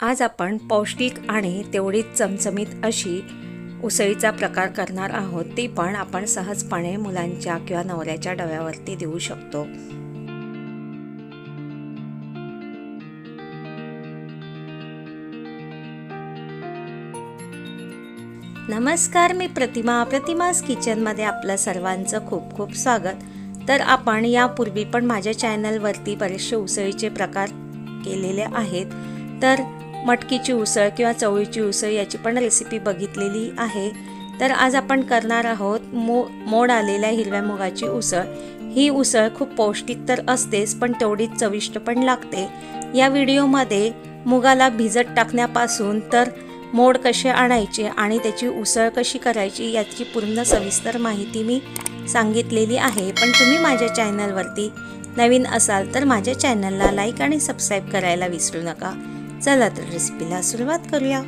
आज आपण पौष्टिक आणि तेवढीच चमचमीत अशी उसळीचा प्रकार करणार आहोत ती पण आपण सहजपणे मुलांच्या किंवा नवऱ्याच्या डब्यावरती देऊ शकतो. नमस्कार मी प्रतिमा. प्रतिमास किचनमध्ये आपलं सर्वांचं खूप खूप स्वागत. तर आपण यापूर्वी पण माझ्या चॅनलवरती बरेचसे उसळीचे प्रकार केलेले आहेत. तर मटकीची उसळ किंवा चवळीची उसळ याची पण रेसिपी बघितलेली आहे. तर आज आपण करणार आहोत मो मोड आलेल्या हिरव्या मुगाची उसळ. ही उसळ खूप पौष्टिक तर असतेच पण तेवढीच चविष्ट पण लागते. या व्हिडिओमध्ये मुगाला भिजत टाकण्यापासून तर मोड कसे आणायचे आणि त्याची उसळ कशी करायची याची पूर्ण सविस्तर माहिती मी सांगितलेली आहे. पण तुम्ही माझ्या चॅनलवरती नवीन असाल तर माझ्या चॅनलला लाईक आणि सबस्क्राईब करायला विसरू नका. चला तर रेसिपीला सुरुवात करूया.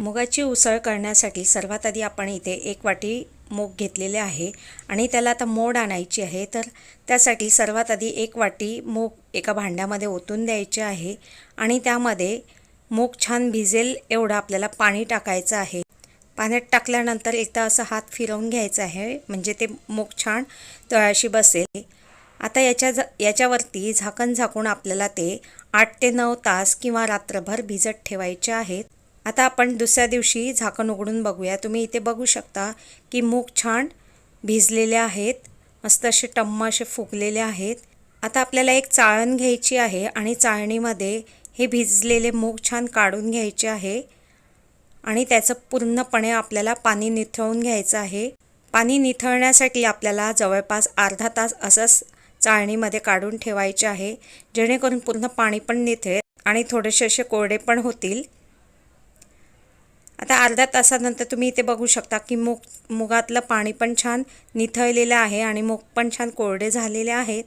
मुगाची उसळ करण्यासाठी सर्वात आधी आपण इथे एक वाटी मूग घेतलेले आहे आणि त्याला आता मोड आणायची आहे. तर त्यासाठी सर्वात आधी एक वाटी मूग एका भांड्यामध्ये ओतून द्यायचे आहे आणि त्यामध्ये मूग छान भिजेल एवढं आपल्याला पाणी टाकायचं आहे. पाण्यात टाकल्यानंतर एकदा असं हात फिरवून घ्यायचं आहे म्हणजे ते मूग छान तळाशी बसेल. आता याच्या ज याच्यावरती झाकण झाकून आपल्याला ते आठ ते नऊ तास किंवा रात्रभर भिजत ठेवायचे आहेत. आता आपण दुसऱ्या दिवशी झाकण उघडून बघूया. तुम्ही इथे बघू शकता की मूग छान भिजलेले आहेत. मस्त असे टम्म असे फुगलेले आहेत. आता आपल्याला एक चाळण घ्यायची आहे आणि चाळणीमध्ये हे भिजलेले मूग छान काढून घ्यायचे आहे. आणि त्याचं पूर्णपणे आपल्याला पाणी निथळून घ्यायचं आहे. पाणी निथळण्यासाठी आपल्याला जवळपास अर्धा तास असंच चाळणीमध्ये काढून ठेवायचे आहे. जेणेकरून पूर्ण पाणी पण निथे आणि थोडेसे असे कोरडे पण होतील. आता अर्ध्या तासानंतर तुम्ही इथे बघू शकता की मूग मुगातलं पाणी पण छान निथळलेलं आहे आणि मूग पण छान कोरडे झालेले आहेत.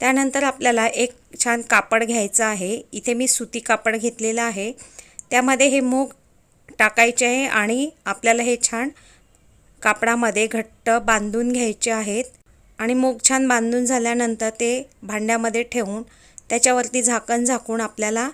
त्यानंतर आपल्याला एक छान कापड घ्यायचं आहे. इथे मी सुती कापड घेतलेलं आहे. त्यामध्ये हे मूग टाकायचे आहे आणि आपल्याला हे छान कापडामध्ये घट्ट बांधून घ्यायचे आहेत. आणि मूग छान बांधून झाल्यानंतर ते भांड्यामध्ये ठेवून त्याच्यावरती झाकण झाकून आपल्याला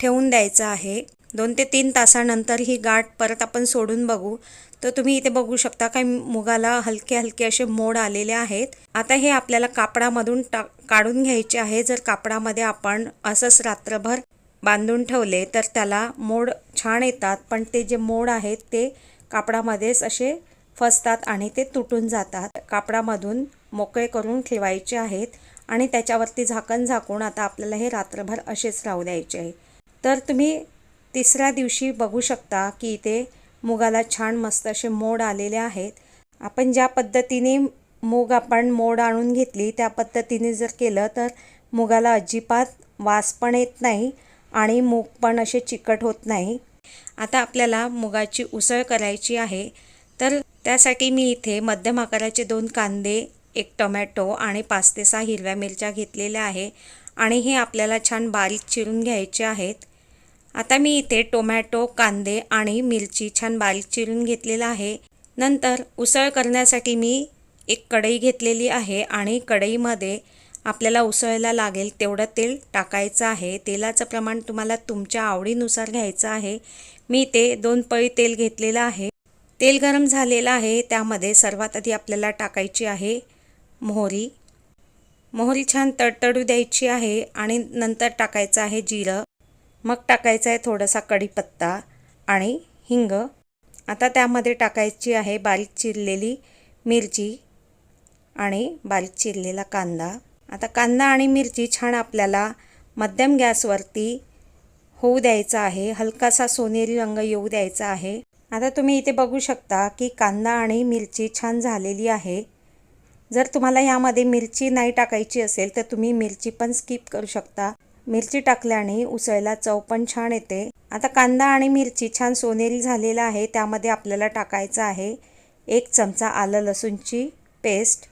ठेवून द्यायचं आहे. दोन ते तीन तासानंतर ही गाठ परत आपण सोडून बघू. तर तुम्ही इथे बघू शकता काही मुगाला हलके हलके असे मोड आलेले आहेत. आता हे आपल्याला कापडामधून टा काढून घ्यायचे आहे. जर कापडामध्ये आपण असंच रात्रभर बांधून ठेवले तर त्याला मोड छान येतात. पण ते जे मोड आहेत ते कापडामध्येच असे फसतात आणि ते तुटून जातात. कापडामधून मोकळे करून ठेवायचे आहेत आणि त्याच्यावरती झाकण झाकून आता आपल्याला हे रात्रभर असेच राहू द्यायचे आहे. तर तुम्ही तिसऱ्या दिवशी बघू शकता की इथे मुगाला छान मस्त असे मोड आलेले आहेत. आपण ज्या पद्धतीने मूग आपण मोड आणून घेतली त्या पद्धतीने जर केलं तर मुगाला अजिबात वास पण येत नाही आणि मूग पण असे चिकट होत नाही. आता आपल्याला मुगाची उसळ करायची आहे. तर त्यासाठी मी इथे मध्यम आकाराचे दोन कांदे एक टोमॅटो आणि पाच ते सहा हिरव्या मिरच्या घेतलेल्या आहे आणि हे आपल्याला छान बारीक चिरून घ्यायचे आहेत. आता मी इथे टोमॅटो कांदे आणि मिरची छान बारीक चिरून घेतलेलं आहे. नंतर उसळ करण्यासाठी मी एक कढई घेतलेली आहे आणि कढईमध्ये आपल्याला उसळायला लागेल तेवढं तेल टाकायचं आहे. तेलाचं प्रमाण तुम्हाला तुमच्या आवडीनुसार घ्यायचं आहे. मी ते दोन पळी तेल घेतलेलं आहे. तेल गरम झालेलं आहे. त्यामध्ये सर्वात आधी आपल्याला टाकायची आहे मोहरी. मोहरी छान तडतडू द्यायची आहे आणि नंतर टाकायचं आहे जिरं. मग टाकायचं आहे थोडासा कढीपत्ता आणि हिंग. आता त्यामध्ये टाकायची आहे बारीक चिरलेली मिरची आणि बारीक चिरलेला कांदा. आता कांदा आणि मिरची छान आपल्याला मध्यम गॅसवरती होऊ द्यायचा आहे. हलकासा सोनेरी रंग येऊ द्यायचा आहे. आता तुम्ही इथे बघू शकता की कांदा आणि मिरची छान झालेली आहे. जर तुम्हाला यामध्ये मिरची नाही टाकायची असेल तर तुम्ही मिरची पण स्किप करू शकता. मिरची टाकल्याने उसळला चव पण छान येते. आता कांदा आणि मिरची छान सोनेरी झालेला आहे त्यामध्ये आपल्याला टाकायचं आहे एक चमचा आलं लसूणची पेस्ट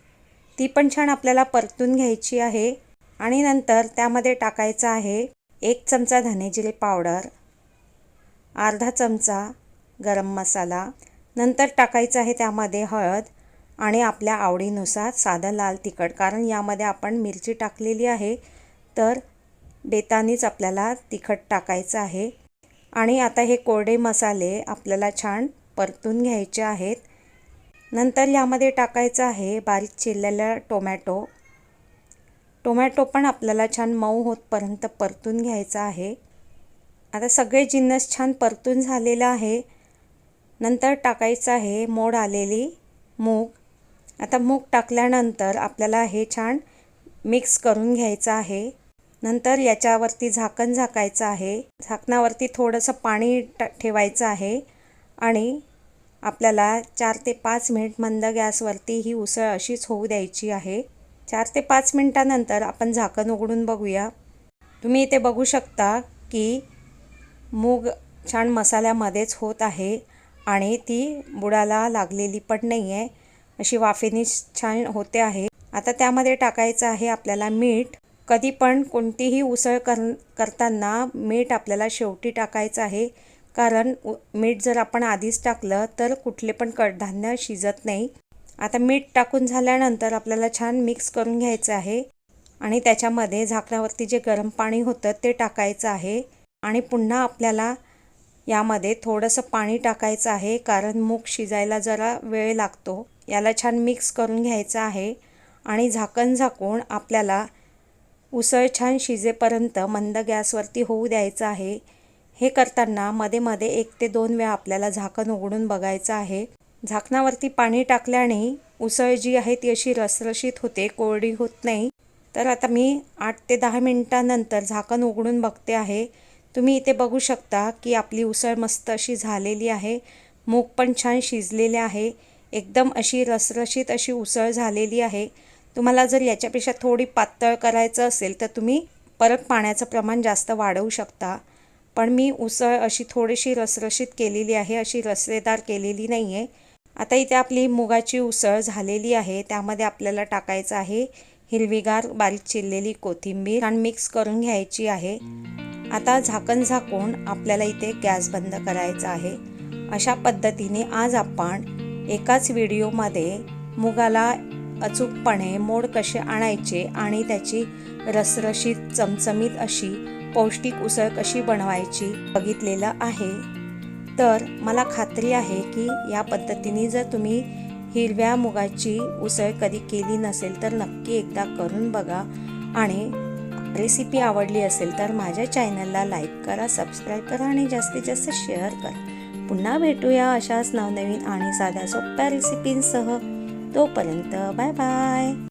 ती पण छान आपल्याला परतून घ्यायची आहे. आणि नंतर त्यामध्ये टाकायचं आहे एक चमचा धनेजिरे पावडर अर्धा चमचा गरम मसाला. नंतर टाकायचं आहे त्यामध्ये हळद आणि आपल्या आवडीनुसार साधं लाल तिखट. कारण यामध्ये आपण मिरची टाकलेली आहे तर बेतानीच आपल्याला तिखट टाकायचं आहे. आणि आता हे कोरडे मसाले आपल्याला छान परतून घ्यायचे आहेत. नंतर यामध्ये टाकायचं आहे बारीक चिरलेला टोमॅटो. टोमॅटो पण आपल्याला छान मऊ होतपर्यंत परतून घ्यायचा आहे. आता सगळे जिन्नस छान परतून झालेलं आहे. नंतर टाकायचं आहे मोड आलेली मूग. आता मूग टाकल्यानंतर आपल्याला हे छान मिक्स करून घ्यायचं आहे. नंतर याच्यावरती झाकण झाकायचं आहे. झाकणावरती थोडंसं पाणी ट ठेवायचं आहे आणि आपल्याला चार ते पाच मिनिट मंद गॅसवरती ही उसळ अशीच होऊ द्यायची आहे. चार ते पाच मिनटानंतर आपण झाकण उघडून बघूया. तुम्ही इथे बघू शकता की मूग छान मसाल्यामध्येच होत आहे आणि ती बुडाला लागलेली पण नाही आहे अशी वाफेनी छान होते आहे. आता त्यामध्ये टाकायचं आहे आपल्याला मीठ. कधी पण कोणतीही उसळ कर करताना मीठ आपल्याला शेवटी टाकायचं आहे. कारण उ मीठ जर आपण आधीच टाकलं तर कुठले पण कडधान्य शिजत नाही. आता मीठ टाकून झाल्यानंतर आपल्याला छान मिक्स करून घ्यायचं आहे. आणि त्याच्यामध्ये झाकणावरती जे गरम पाणी होतं ते टाकायचं आहे. आणि पुन्हा आपल्याला यामध्ये थोडंसं पाणी टाकायचं आहे. कारण मूग शिजायला जरा वेळ लागतो. याला छान मिक्स करून घ्यायचं आहे. आणि झाकण झाकून आपल्याला उसळ छान शिजेपर्यंत मंद गॅसवरती होऊ द्यायचं आहे. हे करताना मध्ये मध्ये एक ते दोन वेळा आपल्याला झाकण उघडून बघायचं आहे. झाकणावरती पाणी टाकल्याने उसळ जी आहे ती अशी रसरशीत होते कोरडी होत नाही. तर आता मी आठ ते दहा मिनटानंतर झाकण उघडून बघते आहे. तुम्ही इथे बघू शकता की आपली उसळ मस्त अशी झालेली आहे. मूग पण छान शिजलेले आहे. एकदम अशी रसरशीत अशी उसळ झालेली आहे. तुम्हाला जर याच्यापेक्षा थोडी पातळ करायचं असेल तर तुम्ही परत पाण्याचं प्रमाण जास्त वाढवू शकता. पण मी उसळ अशी थोडीशी रसरशीत केलेली आहे अशी रसलेदार केलेली नाही आहे आता इथे आपली मुगाची उसळ झालेली आहे. त्यामध्ये आपल्याला टाकायचं आहे हिरवीगार बारीक चिरलेली कोथिंबीर. आणि मिक्स करून घ्यायची आहे. आता झाकण झाकून आपल्याला इथे गॅस बंद करायचा आहे. अशा पद्धतीने आज आपण एकाच व्हिडिओमध्ये मुगाला अचूकपणे मोड कसे आणायचे आणि त्याची रसरशीत चमचमीत अशी पौष्टिक उसळ कशी बनवायची बघितलेलं आहे. तर मला खात्री आहे की या पद्धतीने जर तुम्ही हिरव्या मुगाची उसळ कधी केली नसेल तर नक्की एकदा करून बघा. आणि रेसिपी आवडली असेल तर माझ्या चॅनलला लाईक करा सबस्क्राईब करा आणि जास्तीत जास्त शेअर करा. पुन्हा भेटूया अशाच नवनवीन आणि साध्या सोप्या रेसिपींसह तोपर्यंत बाय बाय